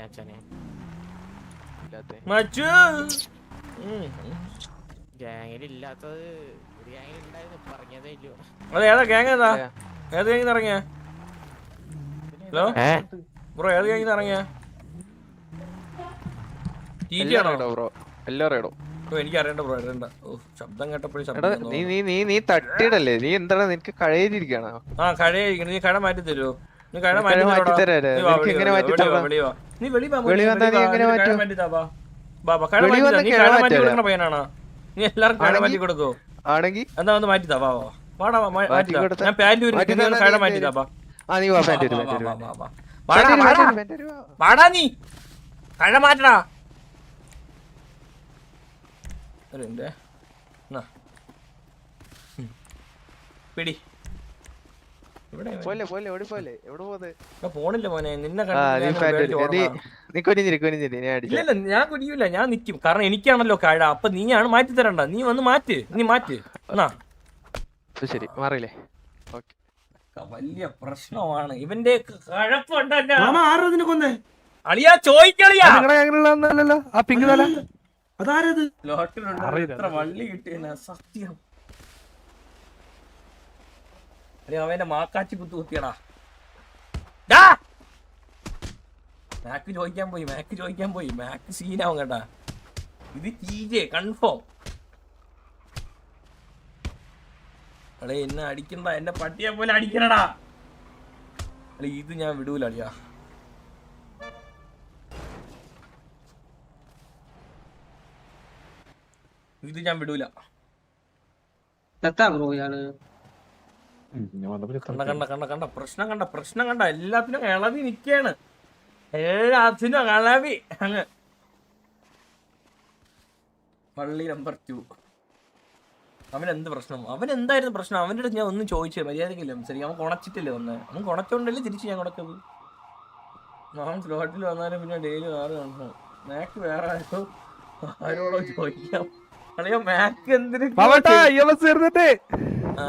ഇല്ല അച്ഛനെ. ഗ്യാങ്ങിൽ ഇല്ലാത്തത് ഒരു ഗ്യാങ്ങിൽ ഉണ്ടായിരുന്നു പറഞ്ഞതേ ഇല്ലയോ അത് ഏതാ ഗ്യാങ് ഏതാ? ഏ. ഏത് ഗ്യാങ്ങിന്ന് ഇറങ്ങിയ? ഹലോ? ബ്രോ ഏത് ഇറങ്ങിയ? എനിക്ക് അറിയണ്ട ബ്രോ അറിയണ്ട. ശബ്ദം കേട്ടപ്പോഴും ശബ്ദം നീ തട്ടിടല്ലേ നീ നീ നീ തട്ടിയിടല്ലേ നീ എന്താണ് നിനക്ക് കഴയിലിരിക്കണോ ആ കഴയിരിക്കണം നീ കഴ മാറ്റി തരുമോ നീ എല്ലാവർക്കും കഴ മാറ്റി കൊടുക്കോ ആണെങ്കിൽ എന്നാ ഒന്ന് മാറ്റി വാടാ മാറ്റി. ഞാൻ പാന്റ് മാറ്റി കഴ. വാടാ, നീ. കഴ മാറ്റടാ. പിടി ഇവിടെ ഇവൻ. പോലെ പോലെ എവിടെ പോലെ എവിടെ പോകുന്നത് ഇവിടെ പോണില്ല മോനെ നിന്നെ ഇല്ല ഇല്ല ഞാൻ കുടിയൂല ഞാൻ നിക്കും. കാരണം എനിക്കാണല്ലോ കഴ അപ്പൊ നീയാണ് മാറ്റി തരണ്ട. നീ വന്ന് മാറ്റ് നീ മാറ്റ്. എന്നാ? ശരി മാറിയില്ലേ? ഓക്കെ. വലിയ പ്രശ്നമാണ്. ഇവന്റെ കഴപ്പുണ്ടല്ല. മാമ ആരാ ഇതിനെ കൊന്നേ? അളിയാ ചോദിക്കളിയാ. അതാരത്? ലോട്ടിലുണ്ട് വള്ളി കിട്ടിയ സത്യം. അളിയാ അവന്റെ മാക്കാച്ചി കുത്തു കുത്തിയടാ. ഡാ! മാക്ക് ചോദിക്കാൻ പോയി മാക്ക് ചോദിക്കാൻ പോയി. മാക്ക് സീനാവും കേട്ടാ. ഇത് ചീജേ കൺഫേം അളേ എന്നെ അടിക്കണ്ട എന്നെ പട്ടിയെ പോലെ അടിക്കണടാ. അല്ല ഇത് ഞാൻ വിടൂല അളിയാ. ഇത് ഞാൻ വിടൂല. ബ്രോ കണ്ട കണ്ട കണ്ട കണ്ട പ്രശ്നം കണ്ട പ്രശ്നം കണ്ട. എല്ലാത്തിനും ഇളവി നിക്കാണ്. എല്ലാത്തിനും ഇളവി. അങ്ങ്. പള്ളി നമ്പർ ടു അവൻ എന്ത് പ്രശ്നം? അവൻ എന്തായിരുന്നു പ്രശ്നം? അവന്റെ അടുത്ത് ഞാൻ ഒന്നും ചോദിച്ചേ മര്യാദക്കില്ല ശരി അവൻ കുണച്ചിട്ടില്ലേ വന്ന്. അവൻ കുണച്ചോണ്ടല്ലേ തിരിച്ച് ഞാൻ കുണച്ചത് അവൻ സ്ലോട്ടിൽ വന്നാലും പിന്നെ ഡെയിലി ആറ് കാണണം മാക്ക് വേറെ ആരോ ആരോടോ ചോദിക്കാം. അളിയോ മാക്ക് എന്തിനു ആ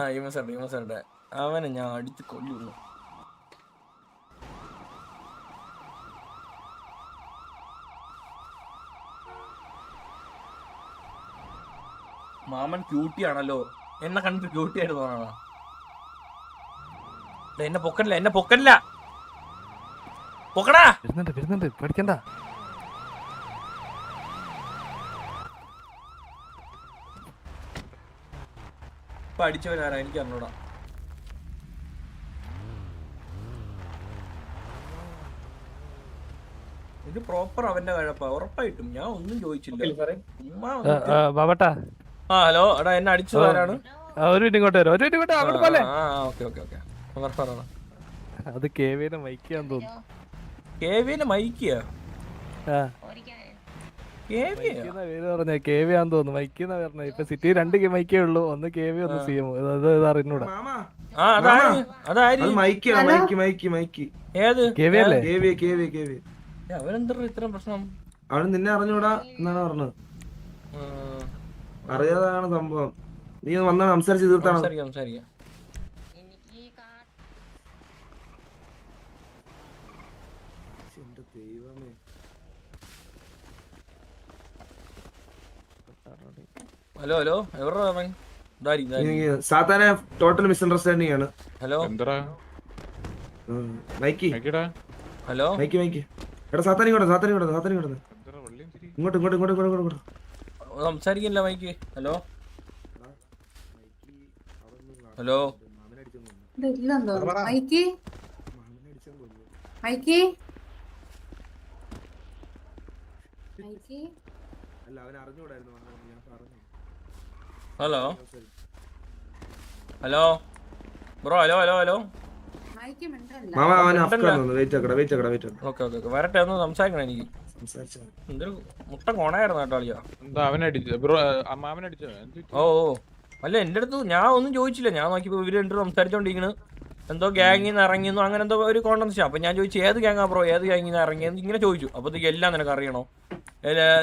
അവനെ ഞാൻ അടിച്ച് കൊല്ലുന്നു. മാമൻ ക്യൂട്ടി ആണല്ലോ. എന്നെ കണ്ടിട്ട് ക്യൂട്ടി ആയിട്ട് തോന്നണ എന്നെ പൊക്കല്ല എന്നെ പൊക്കല്ല പൊക്കടാ. വരുന്നുണ്ട് വരുന്നുണ്ട്. പേടിക്കണ്ട. ഇപ്പൊ അടിച്ചവനാരാ എനിക്ക് അറിഞ്ഞൂടാ. ഇത് പ്രോപ്പർ അവന്റെ കഴപ്പ. ഉറപ്പായിട്ടും. ഞാൻ ഒന്നും ചോദിച്ചില്ല. ബാബട്ടാ. ആ ഹലോ. എടാ എന്നെ അടിച്ചത് ആരാണ് ഒരു മിനിറ്റ് ഇങ്ങോട്ട് വരും. ഒരു മിനിറ്റ് ഇങ്ങോട്ട് അങ്ങോട്ട് പോലെ ആ ഓക്കെ ഓക്കെ ഓക്കെ. അത് കെ വിനെ മൈക്കാന്ന് തോന്നുന്നു. കെ വിന് മൈക്കിയ ആ കെ വി മൈക്കിന്നാ പേര് പറഞ്ഞ? കെ വി ആന്ന് തോന്നുന്നു. മൈക്കിന്നാ പറഞ്ഞത് ഇപ്പൊ സിറ്റി രണ്ട് മൈക്കേ ഉള്ളൂ. ഒന്ന് കെ വി സി എം അത് അറിഞ്ഞൂടാ. നിന്നെ അറിഞ്ഞൂടാ എന്നാണ് പറഞ്ഞത്. അറിയാതാണ് സംഭവം. നീ വന്നാണ് സംസാരിച്ച് തീർത്താണ്? സംസാരിക്കാം ദൈവമേ. ഹലോ ഹലോ എവിടെ അവൻ സാത്താനെ ടോട്ടൽ മിസ്അണ്ടർസ്റ്റാൻഡിങ് ആണ്. Hello. Mike. Hello Mikey Mikey. എടാ സാത്താനി ഇങ്ങോട്ട് സാത്താനി ഇങ്ങോട്ട് സാത്താനി ഇങ്ങോട്ട് ഇങ്ങോട്ട് ഇങ്ങോട്ട് ഇങ്ങോട്ട് ഇങ്ങോട്ട് ഇങ്ങോട്ട് സംസാരിക്കില്ല Mikey. Hello hello Mike? Mike? അല്ല അവൻ അറിഞ്ഞുകൂടായിരുന്നു ഞാൻ പറഞ്ഞു. Hello hello bro hello hello hello mama അവൻ ഉണ്ടല്ലോ. അഫ്ഗാൻ വന്നു വെയിറ്റ് ആക്കടാ വെയിറ്റ് ആക്കടാ വെയിറ്റ് ആക്കടാ ഓക്കെ ഓക്കെ വരട്ടെ ഒന്ന് സംസാരിക്കണം എനിക്ക്. എന്തൊരു മുട്ട കോണായിരുന്നു കേട്ടോ അളിയാ. എന്താ അവനടിച്ചു ബ്രോ അമ്മാവനടിച്ചോ എന്ത് പറ്റി? ഓ ഓ. അല്ല എന്റെ അടുത്ത് ഞാൻ ഒന്നും ചോദിച്ചില്ല. ഞാൻ നോക്കിയപ്പോ ഇവർ രണ്ടു സംസാരിച്ചോണ്ടിരിക്കണ്. എന്തോ ഗ്യാങ്ങിൽ നിന്ന് ഇറങ്ങിയെന്നോ അങ്ങനെ എന്തോ ഒരു കോണ്ടൻസ് അപ്പൊ ഞാൻ ചോദിച്ചു ഏത് ഗ്യാങ്ങാ ബ്രോ ഏത് ഗ്യാങ്ങിൽ നിന്ന് ഇറങ്ങിയെന്ന് ഇങ്ങനെ ചോദിച്ചു. അപ്പോഴത്തേക്ക് എല്ലാം നിനക്ക് അറിയണോ?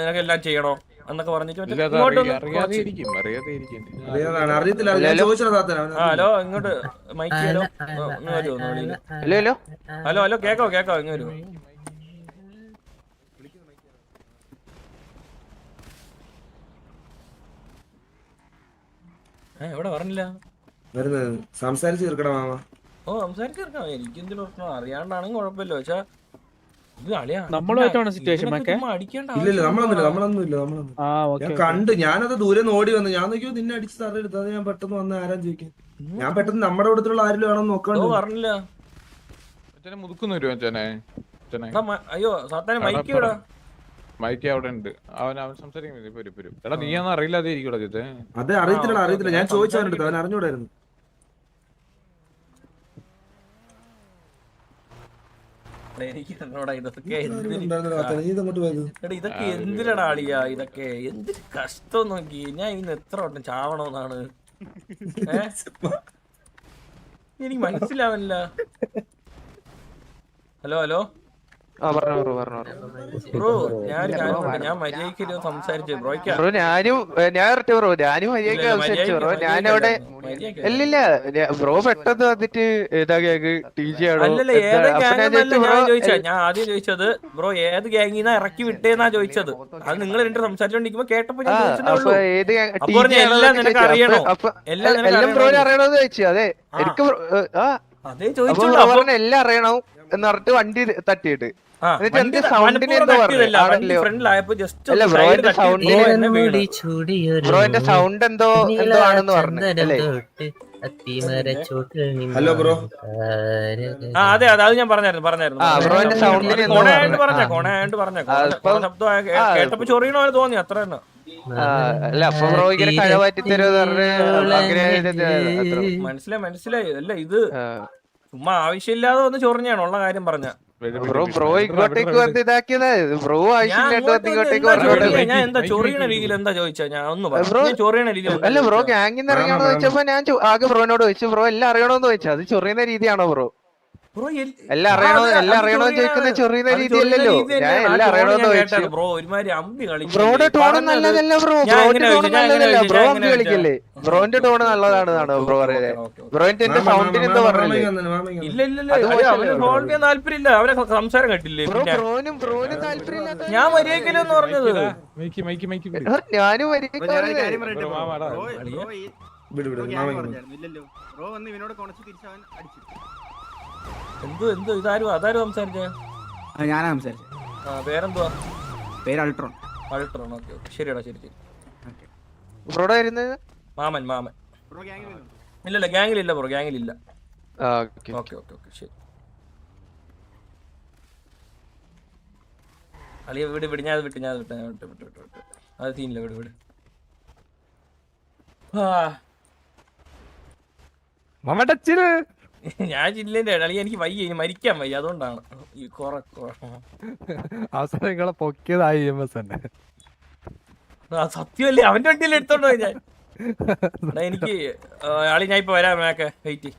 നിനക്ക് എല്ലാം ചെയ്യണോ? എന്നൊക്കെ പറഞ്ഞിട്ട് ഹലോ? ഇങ്ങോട്ട് മൈക്ക് ഹലോ? വരുമോ ഹലോ ഹലോ? ഹലോ കേക്കോ കേക്കോ ഇങ്ങ് വരുമോ എവിടെ പറഞ്ഞില്ല? സംസാരിച്ചു തീർക്കണം ഓ സംസാരിച്ചു തീർക്കണം എനിക്ക് എന്തിനാ അറിയാണ്ടാണെങ്കിൽ കുഴപ്പമില്ല. പക്ഷെ നമ്മളുമായിട്ടാണോ ഇല്ല നമ്മളൊന്നുമില്ല. നമ്മളൊന്നും ഞാൻ കണ്ട് ഞാനത് ദൂരെ നിന്ന് ഓടി വന്നു. ഞാൻ നോക്കിയോ നിന്നെ അടിച്ച് തറയെടുത്ത് അത് ഞാൻ പെട്ടെന്ന് വന്ന് ആരാൻ ചോദിക്കാൻ. ഞാൻ പെട്ടെന്ന് നമ്മുടെ കൂട്ടത്തിലുള്ള ആരും ആണോ നോക്കാണ്ടോ പറഞ്ഞില്ല. മുതുക്കുന്ന അയ്യോ സാത്താനെ മൈക്ക് വിടാ മൈക്ക് അവിടെ ഉണ്ട്. അവൻ അവൻ സംസാരിക്കുന്നത് ഇപ്പൊ ഇപ്പൊ എടാ നീയാന്ന് അറിയില്ലാതെ ഇരിക്കൂടാ അത് അറിയത്തില്ല അറിയത്തില്ല. ഞാൻ ചോദിച്ചവനെടുത്ത് അവൻ. അറിഞ്ഞൂടായിരുന്നു. എനിക്ക് അറിഞ്ഞൂടാ ഇതൊക്കെ എന്തിന് ഇതൊക്കെ എന്തിനടാ അളിയാ? ഇതൊക്കെ എന്തൊരു കഷ്ടം നോക്കി. ഞാൻ ഇന്ന് എത്ര വട്ടം ചാവണോന്നാണ്. എനിക്ക് മനസ്സിലാവില്ല ഹലോ ഹലോ? ബ്രോ ഞാൻ ഞാൻ മര്യാദയ്ക്ക് ഇരുന്ന് സംസാരിച്ചു. ബ്രോയ്ക്കാ. ബ്രോ ഞാനും ഞാൻ ഇറട്ടി ബ്രോ ഞാനും മര്യാദയ്ക്ക് സംസാരിച്ചു. ബ്രോ ഞാനവിടെ ഇല്ലില്ല ഞാ- ബ്രോ പെട്ടെന്ന് വന്നിട്ട് ഏതാ ഗ്യാങ് ടി ജി ആണോ ഞാൻ ഞാൻ ഞാൻ ആദ്യം ചോദിച്ചത് ബ്രോ ഏത് ഗ്യാങ്ങിന്നാ ഇറക്കി വിട്ടേന്നാ ചോദിച്ചത്? അത് നിങ്ങൾ രണ്ട് സംസാരിച്ചോണ്ടിരിക്കുമ്പോ കേട്ടപ്പോ ഞാൻ എല്ലാം നിനക്ക്. അറിയണോ? അപ്പൊ എല്ലാം ബ്രോ അറിയണോന്ന് ചോദിച്ചു. അതെ എനിക്ക് ആ അതേ ചോദിച്ചോളൂ. എല്ലാം അറിയണം എന്ന് പറഞ്ഞിട്ട് വണ്ടി തട്ടിയിട്ട്. ആ, എന്നിട്ട് വണ്ടി എനിക്ക് സൗണ്ടിന് മനഃപൂർവം എന്തോ തട്ടിയതല്ല. പറഞ്ഞു. വണ്ടി ആണല്ലോ. ഫ്രണ്ടിലായപ്പോ ജസ്റ്റ് അല്ല, ബ്രോ എന്റെ sound ന് എന്നെ വീണ് ബ്രോ എന്റെ സൗണ്ട് എന്തോ എന്തോ ആണെന്ന് പറഞ്ഞു അല്ലേ? Hello bro. ആ അതെ അതെ അത് ഞാൻ പറഞ്ഞായിരുന്നു പറഞ്ഞായിരുന്നു. കൊണയായിട്ട് പറഞ്ഞു. കൊണയായിട്ട് പറഞ്ഞ ശബ്ദം കേട്ടപ്പോ ചൊറിയണോ തോന്നി അത്ര തന്നെ അല്ല അപ്പൊ കഴിവാറ്റി തരുമെന്ന് മനസ്സിലായി മനസ്സിലായി. അല്ല ഇത് ചുമ്മാ ആവശ്യമില്ലാതെ ഒന്ന് ചൊറിഞ്ഞാണ് ഉള്ള കാര്യം പറഞ്ഞ. ബ്രോ ബ്രോ ഇങ്ങോട്ടേക്ക് വന്ന് ഇതാക്കിയതാ. ബ്രോ ഞാൻ ആവശ്യമില്ലാണ്ട് ഇങ്ങോട്ടേക്ക് ഞാൻ എന്താ ചൊറിയണ രീതിയിൽ എന്താ ചോദിച്ചാ? ഞാൻ ഒന്ന് ബ്രോ- ചൊറിയണ രീതിയിൽ അല്ല ബ്രോ ചോദിച്ചപ്പോ ഞാൻ ആകെ ബ്രോനോട് ചോദിച്ചു. ബ്രോ എല്ലാം അറിയണോന്ന് ചോദിച്ചു. അത് ചൊറിയുന്ന രീതിയാണോ ബ്രോ? എല്ലാം അറിയണോ എല്ലാം ചൊറിയണ- ചോദിക്കുന്ന ചൊറിയുന്ന രീതിയല്ലല്ലോ. ഞാൻ എല്ലാം അറിയണോന്ന് ചോദിച്ചു. ബ്രോ ഒരുമാതിരി അമ്പി കളിക്കില്ലേ? ബ്രോന്റെ ടോൺ നല്ലതല്ല ബ്രോ. ടോൺ? നല്ലതല്ല. ബ്രോ അമ്പി കളിക്കല്ലേ? ബ്രോന്റെ ടോൺ നല്ലതാണെന്നാണോ ബ്രോ പറയുന്നത്. ബ്രോന്റെ എന്റെ സൗണ്ടിന് എന്തോ പറഞ്ഞില്ലേ ഇല്ല ഇല്ല അവന് ചെയ്യാൻ താല്പര്യമില്ല. അവനെ സംസാരം കേട്ടില്ലേ ബ്രോ ബ്രോനും ബ്രോനും താല്പര്യമില്ലാത്ത ഞാൻ മര്യാദക്കല്ലെന്ന് പറഞ്ഞത്. മൈക്ക് മൈക്ക് മൈക്ക് വിട്. ഞാനും വരിക ബ്രോ, മാമാടാ. വിട് വിട് മാമ ഇല്ലല്ലോ. ബ്രോ വന്ന് ഇവനോട് കൊണച്ച് തിരിച്ചവൻ അടിച്ചു. എന്തോ എന്തോ ഇതാരും അതാരും സംസാരിച്ചേ? ഞാനാ സംസാരിച്ചത് ആ പേരെന്തുവാ? പേര് അൾട്രോൺ. Ultron okay okay. ശരിയടാ ശരി ശരി. ബ്രോടെ വരുന്നത് മാമൻ മാമൻ. ഇല്ല. ഇല്ലല്ല ഗ്യാങ്ങിലില്ല bro ഗ്യാങ്ങിലില്ല. Okay okay. Okay okay ശരി. അളിയ വിട് വിട് ഞാൻ വിട്ട് ഞാൻ വിട്ട് വിട്ട് വിട്ട് വിട്ട് വിട്ട്. അത് തീനില്ല വിട് വിട്. ആ, മമ്മടച്ചിൽ ഞാൻ ജില്ലേന്റെ അളിയ എനിക്ക് വയ്യ ഇനി മരിക്കാൻ വയ്യ. അതുകൊണ്ടാണ്. ഈ കൊറ അവസാനം നിങ്ങളെ പൊക്കിയതായി എം എസ് തന്നെ. സത്യമല്ലേ? അവന്റെ വണ്ടിയിൽ എടുത്തോണ്ടോ ഞാൻ. എനിക്ക് ആളി അളി ഞാൻ ഇപ്പൊ വരാം മേക്കെ വെയിറ്റ്